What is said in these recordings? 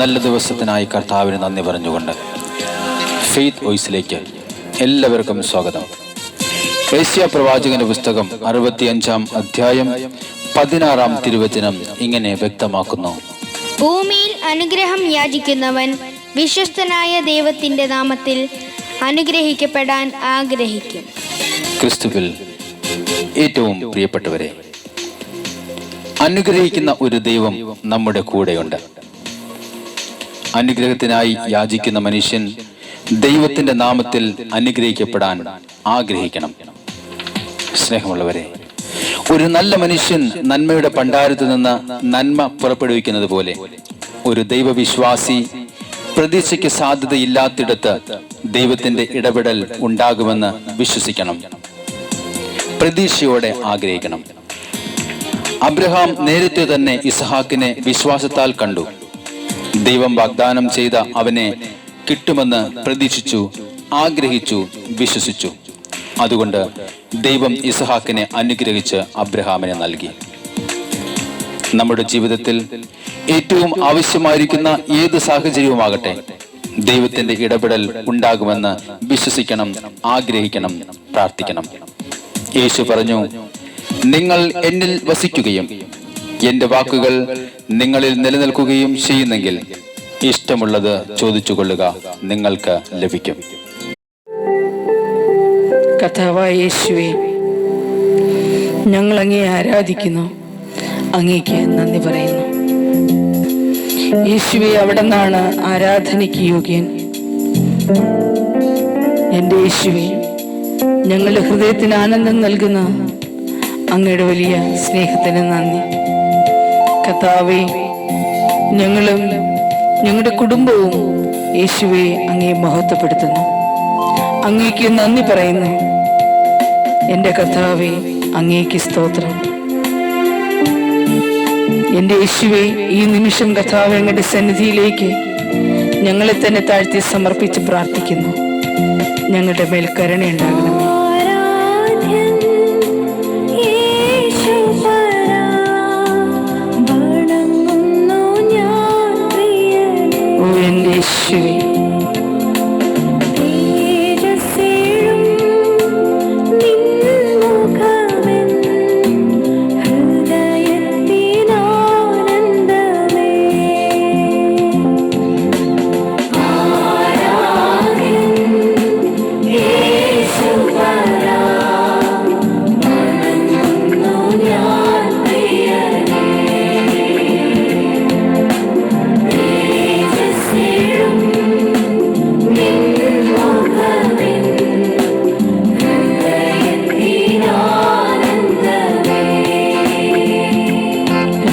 നല്ല ദിവസത്തിനായി കർത്താവിന് നന്ദി പറഞ്ഞുകൊണ്ട് ഫെയ്ത്ത് വോയിസിലേക്ക് എല്ലാവർക്കും സ്വാഗതം. ഏഷ്യ പ്രവാചകന്റെ പുസ്തകം അറുപത്തിയഞ്ചാം അധ്യായം പതിനാറാം തിരുവചനം ഇങ്ങനെ വ്യക്തമാക്കുന്നു. ഭൂമിയിൽ അനുഗ്രഹം യാചിക്കുന്നവൻ വിശ്വസ്തനായ ദൈവത്തിന്റെ നാമത്തിൽ അനുഗ്രഹിക്കപ്പെടാൻ ആഗ്രഹിക്കും. ക്രിസ്തുവിൽ ഏറ്റവും പ്രിയപ്പെട്ടവരെ അനുഗ്രഹിക്കുന്ന ഒരു ദൈവം നമ്മുടെ കൂടെയുണ്ട്. അനുഗ്രഹത്തിനായി യാചിക്കുന്ന മനുഷ്യൻ ദൈവത്തിന്റെ നാമത്തിൽ അനുഗ്രഹിക്കപ്പെടാൻ ആഗ്രഹിക്കണം. സ്നേഹമുള്ളവരെ ഒരു നല്ല മനുഷ്യൻ നന്മയുടെ പണ്ടാരത്ത് നിന്ന് നന്മ പുറപ്പെടുവിക്കുന്നത് പോലെ ഒരു ദൈവവിശ്വാസി പ്രതീക്ഷയ്ക്ക് സാധ്യതയില്ലാത്തിടത്ത് ദൈവത്തിന്റെ ഇടപെടൽ ഉണ്ടാകുമെന്ന് വിശ്വസിക്കണം. പ്രതീക്ഷയോടെ ആഗ്രഹിക്കണം. അബ്രഹാം നേരത്തെ തന്നെ ഇസഹാക്കിനെ വിശ്വാസത്താൽ കണ്ടു. ദൈവം വാഗ്ദാനം ചെയ്ത അവനെ കിട്ടുമെന്ന് പ്രതീക്ഷിച്ചു ആഗ്രഹിച്ചു വിശ്വസിച്ചു. അതുകൊണ്ട് ദൈവം ഇസഹാക്കിനെ അനുഗ്രഹിച്ച് അബ്രഹാമിനെ നൽകി. നമ്മുടെ ജീവിതത്തിൽ ഏറ്റവും ആവശ്യമായിരിക്കുന്ന ഏത് സാഹചര്യവുമാകട്ടെ ദൈവത്തിന്റെ ഇടപെടൽ ഉണ്ടാകുമെന്ന് വിശ്വസിക്കണം ആഗ്രഹിക്കണം പ്രാർത്ഥിക്കണം. യേശു പറഞ്ഞു നിങ്ങൾ എന്നിൽ വസിക്കുകയും എന്റെ വാക്കുകൾ നിങ്ങളിൽ നിലനിൽക്കുകയും ചെയ്യുന്നെങ്കിൽ ഇഷ്ടമുള്ളത് ചോദിച്ചുകൊള്ളുക നിങ്ങൾക്ക് ലഭിക്കും. യേശുവേ ഞങ്ങൾ അങ്ങേ ആരാധിക്കുന്നു അങ്ങേക്ക് നന്ദി പറയുന്നു. യേശുവെ അവിടെ നിന്നാണ് ആരാധനയ്ക്ക് യോഗ്യൻ. എന്റെ യേശുവെ ഞങ്ങളുടെ ഹൃദയത്തിന് ആനന്ദം നൽകുന്ന അങ്ങയുടെ വലിയ സ്നേഹത്തിന് നന്ദി. കഥാവെ ഞങ്ങളും ഞങ്ങളുടെ കുടുംബവും യേശുവെ അങ്ങേ മഹത്വപ്പെടുത്തുന്നു. അങ്ങേക്ക് നന്ദി പറയുന്നു. എന്റെ കർത്താവെ അങ്ങേക്ക് സ്തോത്രം. എന്റെ യേശുവെ ഈ നിമിഷം കർത്താവ് അങ്ങയുടെ സന്നിധിയിലേക്ക് ഞങ്ങളെ തന്നെ താഴ്ത്തി സമർപ്പിച്ച് പ്രാർത്ഥിക്കുന്നു. ഞങ്ങളുടെ മേൽ കരുണയുണ്ടാകണമേ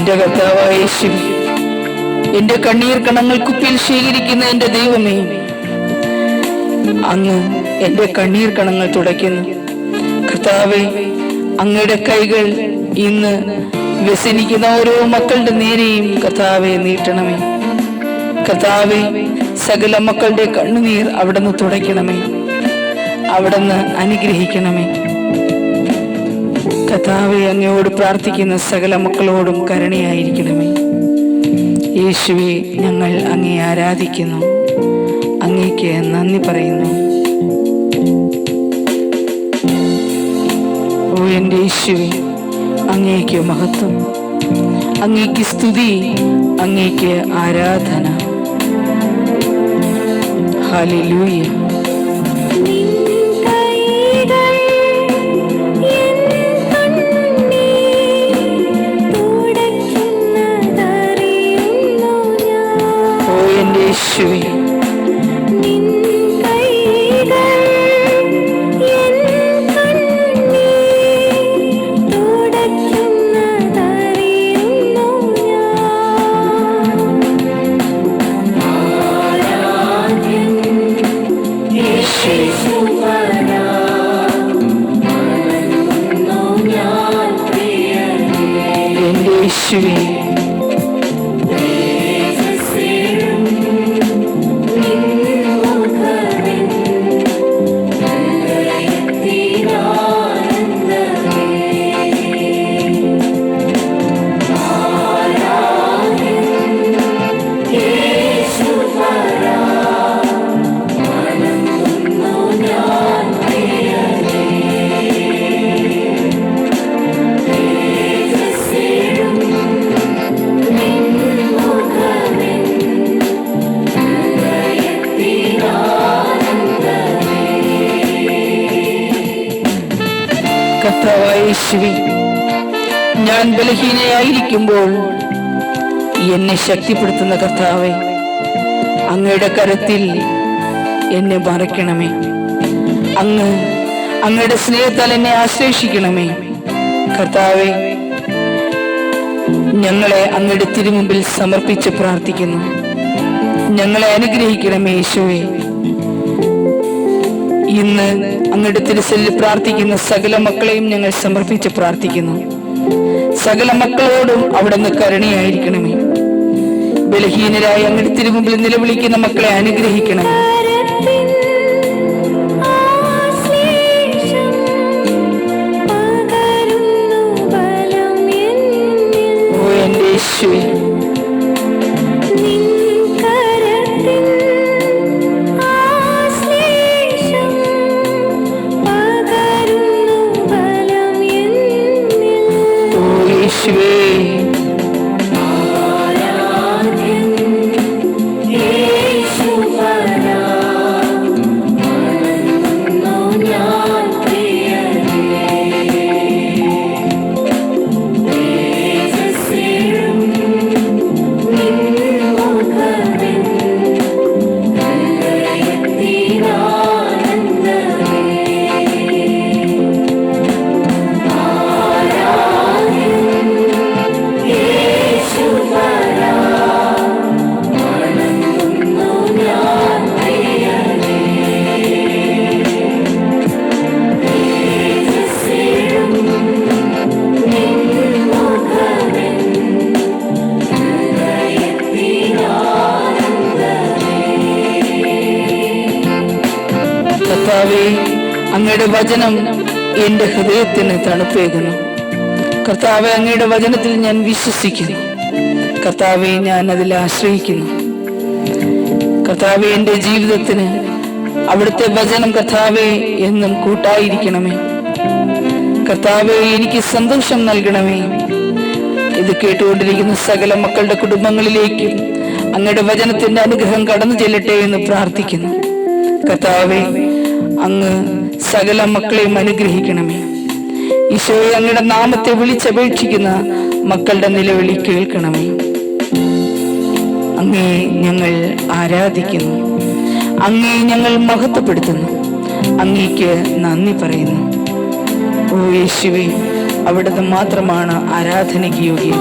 എന്റെ കർത്താവായ എന്റെ കണ്ണീർ കണങ്ങൾ കുപ്പിയിൽ ശേഖരിക്കുന്ന എന്റെ ദൈവമേ അങ്ങ് എന്റെ കണ്ണീർ കണങ്ങൾ തുടയ്ക്കുന്നു. കർത്താവെ അങ്ങയുടെ കൈകൾ ഇന്ന് വ്യസനിക്കുന്ന ഓരോ മക്കളുടെ നേരെയും കർത്താവെ നീട്ടണമേ. കർത്താവെ സകല മക്കളുടെ കണ്ണുനീർ അവിടുന്ന് തുടയ്ക്കണമേ. അവിടുന്ന് അനുഗ്രഹിക്കണമേ. കഥാവെ അങ്ങയോട് പ്രാർത്ഥിക്കുന്ന സകല മക്കളോടും കരുണയായിരിക്കണമേ. യേശുവെ ഞങ്ങൾ അങ്ങേ ആരാധിക്കുന്നു. അങ്ങേക്ക് നന്ദി പറയുന്നു. ഓ എന്റെ യേശുവെ അങ്ങേക്ക് മഹത്വം. അങ്ങേക്ക് സ്തുതി അങ്ങേക്ക് ആരാധന. ഹാലി ഓ യേശുവേ യേശുവേ ഞാൻ ബലഹീനയായിരിക്കുമ്പോൾ എന്നെ ശക്തിപ്പെടുത്തുന്ന കർത്താവെ അങ്ങയുടെ കരത്തിൽ എന്നെ മറയ്ക്കണമേ. അങ്ങ് അങ്ങയുടെ സ്നേഹത്താൽ എന്നെ ആശ്ലേഷിക്കണമേ. കർത്താവെ ഞങ്ങളെ അങ്ങയുടെ തിരുമുമ്പിൽ സമർപ്പിച്ച് പ്രാർത്ഥിക്കുന്നു. ഞങ്ങളെ അനുഗ്രഹിക്കണമേ യേശുവേ. ഇന്ന് അങ്ങയുടെ തിരുസലിൽ പ്രാർത്ഥിക്കുന്ന സകല മക്കളെയും ഞങ്ങൾ സമർപ്പിച്ച് പ്രാർത്ഥിക്കുന്നു. സകല മക്കളോടും അവിടുന്ന് കരുണയായിരിക്കണമേ. ബലഹീനരായി അങ്ങയുടെ തിരുമുമ്പിൽ നിലവിളിക്കുന്ന മക്കളെ അനുഗ്രഹിക്കണമേ. വചനം എന്റെ ഹൃദയത്തിന് തണുപ്പേകുന്നു. കർത്താവെ അങ്ങയുടെ വചനത്തിൽ ഞാൻ വിശ്വസിക്കുന്നു. കർത്താവെ ഞാൻ അതിൽ ആശ്രയിക്കുന്നു. കർത്താവെ എന്റെ ജീവിതത്തിന് അവിടുത്തെ വചനം കർത്താവെ എന്നും കൂട്ടായിരിക്കണമേ. കർത്താവെ എനിക്ക് സന്തോഷം നൽകണമേ. ഇത് കേട്ടുകൊണ്ടിരിക്കുന്ന സകല മക്കളുടെ കുടുംബങ്ങളിലേക്കും അങ്ങയുടെ വചനത്തിന്റെ അനുഗ്രഹം കടന്നു ചെല്ലട്ടെ എന്ന് പ്രാർത്ഥിക്കുന്നു. കർത്താവെ അങ്ങ് സകല മക്കളെയും അനുഗ്രഹിക്കണമേ. ഈശോയെ അങ്ങയുടെ നാമത്തെ വിളിച്ചപേക്ഷിക്കുന്ന മക്കളുടെ നിലവിളി കേൾക്കണമേ. അങ്ങേ ഞങ്ങൾ ആരാധിക്കുന്നു. അങ്ങേ ഞങ്ങൾ മഹത്വപ്പെടുത്തുന്നു. അങ്ങേക്ക് നന്ദി പറയുന്നു. ഓ യേശുവേ അവിടുന്ന് മാത്രമാണ് ആരാധനയ്ക്ക് യോഗ്യം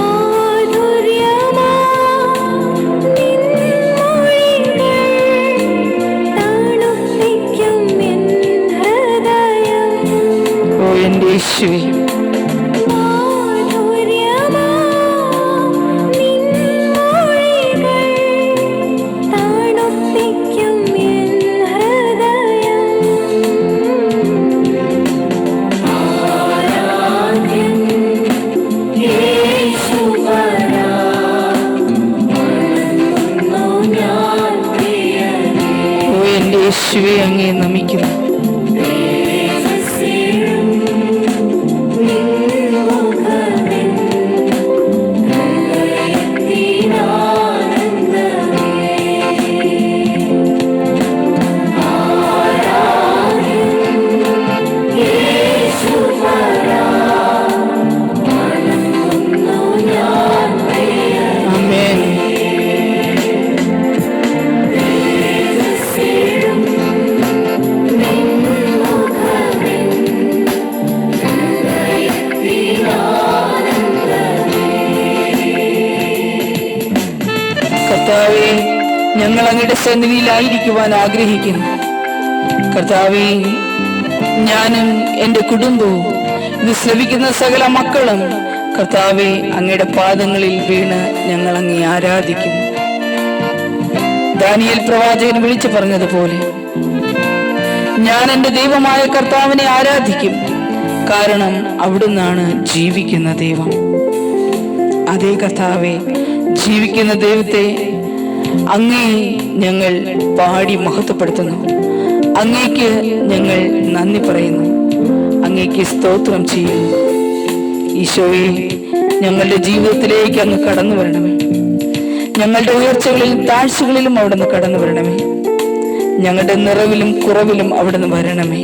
എന്റെ യേശുവേ. ഞങ്ങൾ അങ്ങയുടെ സന്നിധിയിലായിരിക്കുവാൻ ആഗ്രഹിക്കുന്നു. കർത്താവെ ഞാനും എന്റെ കുടുംബവും ഇത് ശ്രവിക്കുന്ന സകല മക്കളും കർത്താവെ അങ്ങയുടെ പാദങ്ങളിൽ വീണ് ഞങ്ങൾ അങ്ങേ ആരാധിക്കുന്നു ദാനിയൽ പ്രവാചകൻ വിളിച്ചു പറഞ്ഞതുപോലെ ഞാൻ എന്റെ ദൈവമായ കർത്താവിനെ ആരാധിക്കും. കാരണം അവിടുന്നാണ് ജീവിക്കുന്ന ദൈവം. അതേ കർത്താവെ ജീവിക്കുന്ന ദൈവത്തെ അങ്ങേ ഞങ്ങൾ പാടി മഹത്വപ്പെടുത്തുന്നു. അങ്ങേക്ക് ഞങ്ങൾ നന്ദി പറയുന്നു. അങ്ങേക്ക് സ്തോത്രം ചെയ്യുന്നു. ഈശോയെ ഞങ്ങളുടെ ജീവിതത്തിലേക്ക് അങ്ങ് കടന്നു വരണമേ. ഞങ്ങളുടെ ഉയർച്ചകളിലും താഴ്ചകളിലും അവിടുന്ന് കടന്നു വരണമേ. ഞങ്ങളുടെ നിറവിലും കുറവിലും അവിടുന്ന് വരണമേ.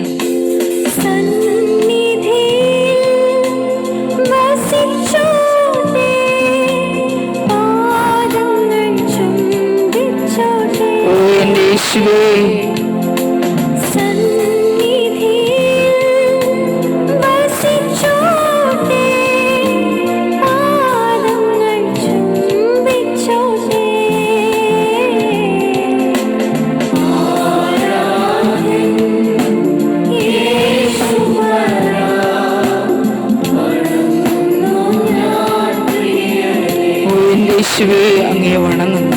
യേശുവേ അങ്ങേ വണങ്ങുന്നു.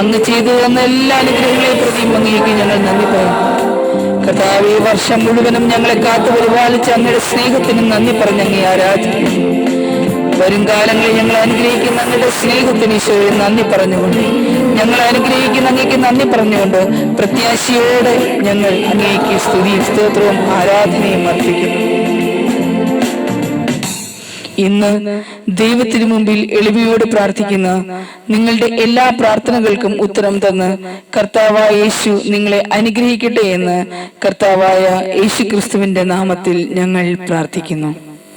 അങ്ങ് ചെയ്തു തന്ന എല്ലാ അനുഗ്രഹങ്ങളെ പ്രതിയും അങ്ങേക്ക് ഞങ്ങൾ നന്ദി പറയുന്നു കർത്താവെ വർഷം മുഴുവനും ഞങ്ങളെ കാത്തു പരിപാലിച്ച് അങ്ങയുടെ സ്നേഹത്തിനും നന്ദി പറഞ്ഞ് ആരാധിക്കുന്നു. വരും കാലങ്ങളിൽ ഞങ്ങൾ അനുഗ്രഹിക്കുന്ന അങ്ങയുടെ സ്നേഹത്തിന് ഈശോയെ നന്ദി പറഞ്ഞുകൊണ്ട് ഞങ്ങൾ അനുഗ്രഹിക്കുന്ന അങ്ങേക്ക് നന്ദി പറഞ്ഞുകൊണ്ട് പ്രത്യാശയോടെ ഞങ്ങൾ അങ്ങേക്ക് സ്തുതി സ്തോത്രവും ആരാധനയും അർപ്പിക്കുന്നു. ഇന്ന് ദൈവത്തിനു മുമ്പിൽ എളിമയോട് പ്രാർത്ഥിക്കുന്ന നിങ്ങളുടെ എല്ലാ പ്രാർത്ഥനകൾക്കും ഉത്തരം തന്ന് കർത്താവായ യേശു നിങ്ങളെ അനുഗ്രഹിക്കട്ടെ എന്ന് കർത്താവായ യേശു ക്രിസ്തുവിന്റെ നാമത്തിൽ ഞങ്ങൾ പ്രാർത്ഥിക്കുന്നു.